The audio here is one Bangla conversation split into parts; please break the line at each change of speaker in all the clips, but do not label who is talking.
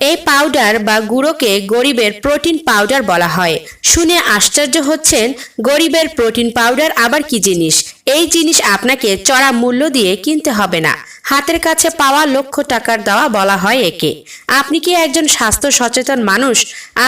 এই পাউডার বা গুঁড়োকে গরিবের প্রোটিন পাউডার বলা হয়। শুনে আশ্চর্য হচ্ছেন, গরিবের প্রোটিন পাউডার আবার কি জিনিস? এই জিনিস আপনাকে চড়া মূল্য দিয়ে কিনতে হবে না। হাতের কাছে পাওয়া লক্ষ টাকার দেওয়া বলা হয় একে। আপনি কি একজন স্বাস্থ্য সচেতন মানুষ?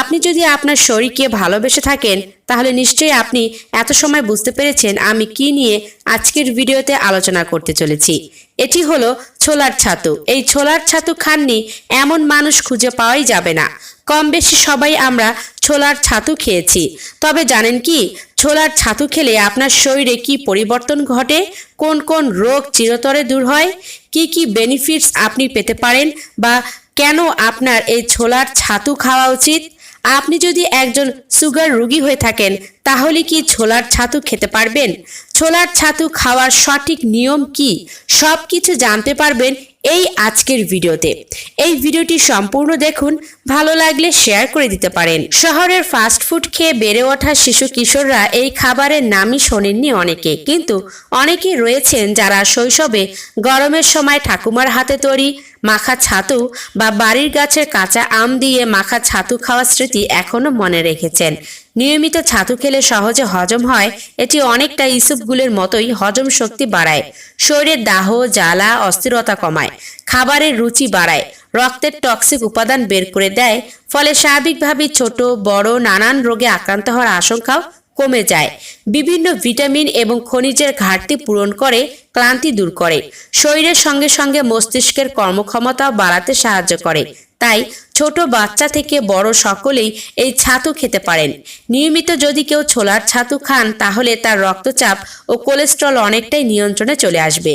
আপনি যদি আপনার শরীরকে ভালোবেসে থাকেন, তাহলে নিশ্চয়ই আপনি এত সময় বুঝতে পেরেছেন আমি কি নিয়ে আজকের ভিডিওতে আলোচনা করতে চলেছি। এটি হলো ছোলার ছাতু। এই ছোলার ছাতু খাননি এমন মানুষ খুঁজে পাওয়াই যাবে না। কম বেশি সবাই আমরা ছোলার ছাতু খেয়েছি। তবে জানেন কি? ছোলার ছাতু খেলে আপনার শরীরে কি পরিবর্তন ঘটে? কোন কোন রোগ চিরতরে দূর হয়? কি কি বেনিফিটস আপনি পেতে পারেন? বা কেন আপনার এই ছোলার ছাতু খাওয়া উচিত? আপনি যদি একজন সুগার রোগী হয়ে থাকেন, তাহলে কি ছোলার ছাতু খেতে পারবেন? ছোলার ছাতু খাওয়ার সঠিক নিয়ম কি? সব কিছু জানতে পারবেন এই আজকের ভিডিওতে। এই ভিডিওটি সম্পূর্ণ দেখুন, ভালো লাগলে শেয়ার করে দিতে পারেন। শহরের ফাস্ট ফুড খেয়ে বেড়ে ওঠা শিশু কিশোররা এই খাবারের নামই শোনেননি অনেকে। কিন্তু অনেকেই রয়েছেন যারা শৈশবে গরমের সময় ঠাকুমার হাতে তৈরি মাখা ছাতু বা বাড়ির গাছের কাঁচা আম দিয়ে মাখা ছাতু খাওয়ার স্মৃতি এখনও মনে রেখেছেন। নিয়মিত ছাতু খেলে সহজে হজম হয়, এটি অনেকটা ইসুপগুলের মতোই হজম শক্তি বাড়ায়, শরীরের দাহ, জ্বালা, অস্থিরতা কমায়, খাবারের রুচি বাড়ায়, রক্তের টক্সিক উপাদান বের করে দেয়, ফলে স্বাভাবিকভাবেই ছোট, বড়, নানান রোগে আক্রান্ত হওয়ার আশঙ্কাও কমে যায়। বিভিন্ন ভিটামিন এবং খনিজের ঘাটতি পূরণ করে, ক্লান্তি দূর করে। শরীরের সঙ্গে সঙ্গে মস্তিষ্কের কর্মক্ষমতাও বাড়াতে সাহায্য করে। তাই ছোট বাচ্চা থেকে বড় সকলেই এই ছাতু খেতে পারেন। নিয়মিত যদি কেউ ছোলার ছাতু খান, তাহলে তার রক্তচাপ ও কোলেস্ট্রল অনেকটাই নিয়ন্ত্রণে চলে আসবে।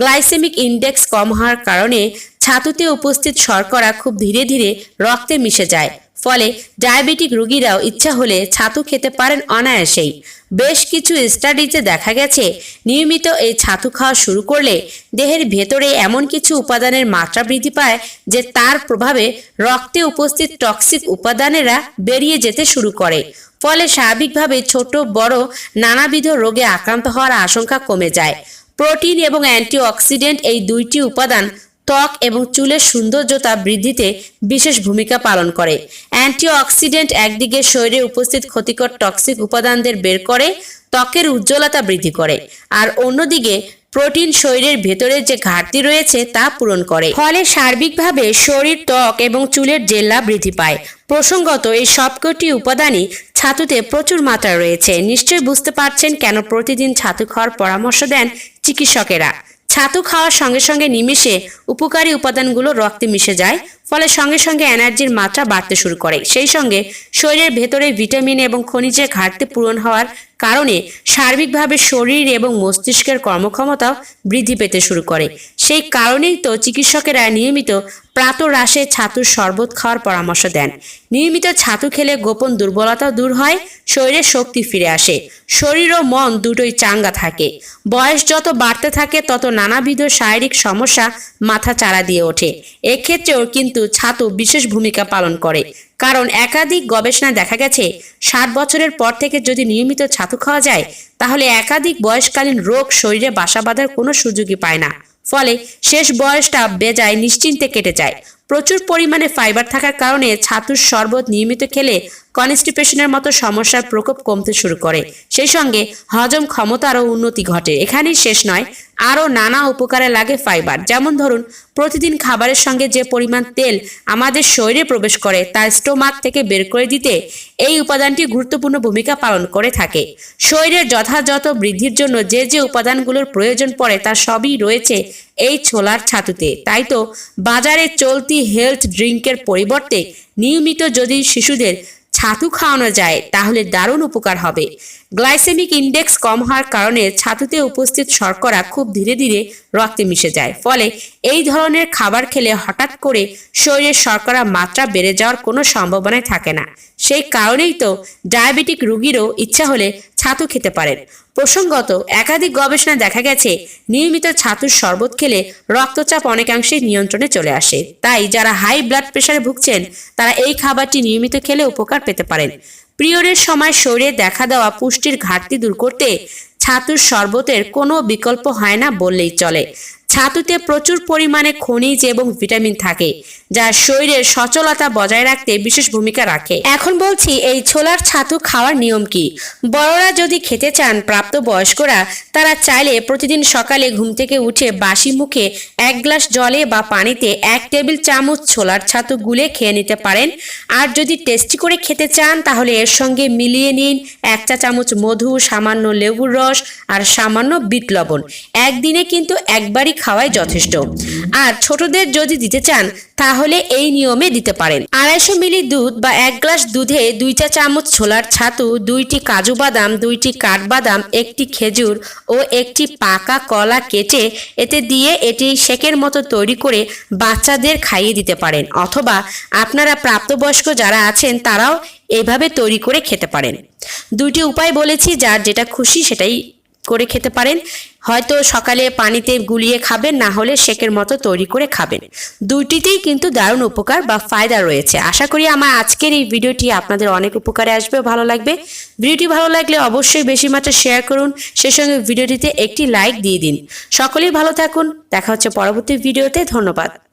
গ্লাইসেমিক ইন্ডেক্স কম হওয়ার কারণে ছাতুতে উপস্থিত শর্করা খুব ধীরে ধীরে রক্তে মিশে যায়। ফলে ডায়াবেটিক রোগীরাও ইচ্ছা হলে ছাতু খেতে পারেন অনায়াসেই। বেশ কিছু স্টাডিজে দেখা গেছে, নিয়মিত এই ছাতু খাওয়া শুরু করলে দেহের ভেতরে এমন কিছু উপাদানের মাত্রা বৃদ্ধি পায় যে তার প্রভাবে রক্তে উপস্থিত টক্সিক উপাদানেরা বেরিয়ে যেতে শুরু করে। ফলে স্বাভাবিকভাবে ছোট, বড়, নানাবিধ রোগে আক্রান্ত হওয়ার আশঙ্কা কমে যায়। প্রোটিন এবং অ্যান্টিঅক্সিডেন্ট এই দুইটি উপাদান ত্বক এবং চুলের সৌন্দর্যতা বৃদ্ধিতে বিশেষ ভূমিকা পালন করে। অ্যান্টিঅক্সিডেন্ট একদিকে শরীরে উপস্থিত ক্ষতিকর টক্সিক উপাদানদের বের করে, ত্বকের উজ্জ্বলতা বৃদ্ধি করে, আর অন্যদিকে প্রোটিন শরীরের ভেতরে যে ঘাটতি রয়েছে তা পূরণ করে। ফলে সার্বিকভাবে শরীর, ত্বক এবং চুলের জেল্লা বৃদ্ধি পায়। প্রসঙ্গত, এই সবকটি উপাদানই ছাতুতে প্রচুর মাত্রা রয়েছে। নিশ্চয়ই বুঝতে পারছেন কেন প্রতিদিন ছাতু খাওয়ার পরামর্শ দেন চিকিৎসকেরা। ছাতু খাওয়ার সঙ্গে সঙ্গে নিমিশে উপকারী উপাদানগুলো রক্তে মিশে যায়। ফলে সঙ্গে সঙ্গে এনার্জির মাত্রা বাড়তে শুরু করে। সেই সঙ্গে শরীরের ভেতরে ভিটামিন এবং খনিজের ঘাটতি পূরণ হওয়ার কারণে সার্বিকভাবে শরীর এবং মস্তিষ্কের কর্মক্ষমতাও বৃদ্ধি পেতে শুরু করে। সেই কারণেই তো চিকিৎসকেরা নিয়মিত প্রাতরাশে ছাতুর শরবত খাওয়ার পরামর্শ দেন। নিয়মিত ছাতু খেলে গোপন দুর্বলতা দূর হয়, শরীরে শক্তি ফিরে আসে। শরীর ও মন দুটোই চাঙ্গা থাকে। বয়স যত বাড়তে থাকে, তত নানাবিধ শারীরিক সমস্যা মাথা চাড়া দিয়ে ওঠে। এক্ষেত্রেও কিন্তু ছাতু বিশেষ ভূমিকা পালন করে। কারণ একাধিক গবেষণায় দেখা গেছে, ষাট বছরের পর থেকে যদি নিয়মিত ছাতু খাওয়া যায়, তাহলে একাধিক বয়সকালীন রোগ শরীরে বাসা বাঁধার কোনো সুযোগই পায় না। ফলে শেষ বয়সটা বেজায় নিশ্চিন্তে কেটে যায়। প্রচুর পরিমাণে ফাইবার থাকার কারণে ছাতুর শরবত নিয়মিত খেলে কনস্টিপেশনের মতো সমস্যার প্রকোপ কমতে শুরু করে। সেই সঙ্গে হজম ক্ষমতারও উন্নতি ঘটে। এখানেই শেষ নয়, আরও নানা উপকারে লাগে ফাইবার। যেমন ধরুন, প্রতিদিন খাবারের সঙ্গে যে পরিমাণ তেল আমাদের শরীরে প্রবেশ করে তা স্টোমাক থেকে বের করে দিতে এই উপাদানটি গুরুত্বপূর্ণ ভূমিকা পালন করে থাকে। শরীরের যথাযথ বৃদ্ধির জন্য যে যে উপাদানগুলোর প্রয়োজন পড়ে তা সবই রয়েছে এই ছোলার ছাতুতে। তাই তো বাজারে চলতি হেলথ ড্রিঙ্কের পরিবর্তে নিয়মিত যদি শিশুদের ছাতু খাওয়ানো যায়, তাহলে দারুণ উপকার হবে। গ্লাইসেমিক ইন্ডেক্স কম হওয়ার কারণে ছাতুতে উপস্থিত শর্করা খুব ধীরে ধীরে রক্তে মিশে যায়। ফলে এই ধরনের খাবার খেলে হঠাৎ করে শরীরের শর্করা মাত্রা বেড়ে যাওয়ার কোনো সম্ভাবনাই থাকে না। সেই কারণেই তো ডায়াবেটিক রুগীরও ইচ্ছা হলে ছাতু খেতে পারেন। প্রসঙ্গত, একাধিক গবেষণায় দেখা গেছে, নিয়মিত ছাতুর শরবত খেলে রক্তচাপ অনেকাংশে নিয়ন্ত্রণে চলে আসে। তাই যারা হাই ব্লাড প্রেশারে ভুগছেন, তারা এই খাবারটি নিয়মিত খেলে উপকার পেতে পারেন। পিরিয়ডের সময় শরীরে দেখা দেওয়া পুষ্টির ঘাটতি দূর করতে ছাতুর শরবতের কোনো বিকল্প হয় না বললেই চলে। ছাতুতে প্রচুর পরিমাণে খনিজ এবং ভিটামিন থাকে, যা শরীরের সচলতা বজায় রাখতে বিশেষ ভূমিকা রাখে। এখন বলছি, এই ছোলার ছাতু খাওয়ার নিয়ম কি? বড়রা যদি খেতে চান প্রাপ্ত বয়স্করা তারা চাইলে প্রতিদিন সকালে ঘুম থেকে উঠে বাসি মুখে এক গ্লাস জলে বা পানিতে এক টেবিল চামচ ছোলার ছাতু গুলে খেয়ে নিতে পারেন। আর যদি টেস্টি করে খেতে চান, তাহলে এর সঙ্গে মিলিয়ে নিন এক চা চামচ মধু, সামান্য লেবুর রস আর সামান্য বিট লবণ। একদিনে কিন্তু একবারই খাওয়াই যথেষ্ট। আর ছোটদের যদি দিতে চান, তাহলে এই নিয়মে দিতে পারেন। আড়াইশো মিলি দুধ বা এক গ্লাস দুধে দুই চা চামচ ছোলার ছাতু, দুইটি কাজু বাদাম, দুইটি কাঠবাদাম, একটি খেজুর ও একটি পাকা কলা কেটে এতে দিয়ে এটি শেকের মতো তৈরি করে বাচ্চাদের খাইয়ে দিতে পারেন। অথবা আপনারা প্রাপ্তবয়স্ক যারা আছেন, তারাও এভাবে তৈরি করে খেতে পারেন। দুইটি উপায় বলেছি, যার যেটা খুশি সেটাই করে খেতে পারেন। হয়তো সকালে পানিতে গুলিয়ে খাবেন, না হলে শেকের মতো তৈরি করে খাবেন। দুইটিতেই কিন্তু দারুণ উপকার বা ফায়দা রয়েছে। আশা করি আমার আজকের এই ভিডিওটি আপনাদের অনেক উপকারে আসবে ভালো লাগবে। ভিডিওটি ভালো লাগলে অবশ্যই বেশি মাত্রা শেয়ার করুন। সেই সঙ্গে ভিডিওটিতে একটি লাইক দিয়ে দিন। সকলেই ভালো থাকুন। দেখা হচ্ছে পরবর্তী ভিডিওতে। ধন্যবাদ।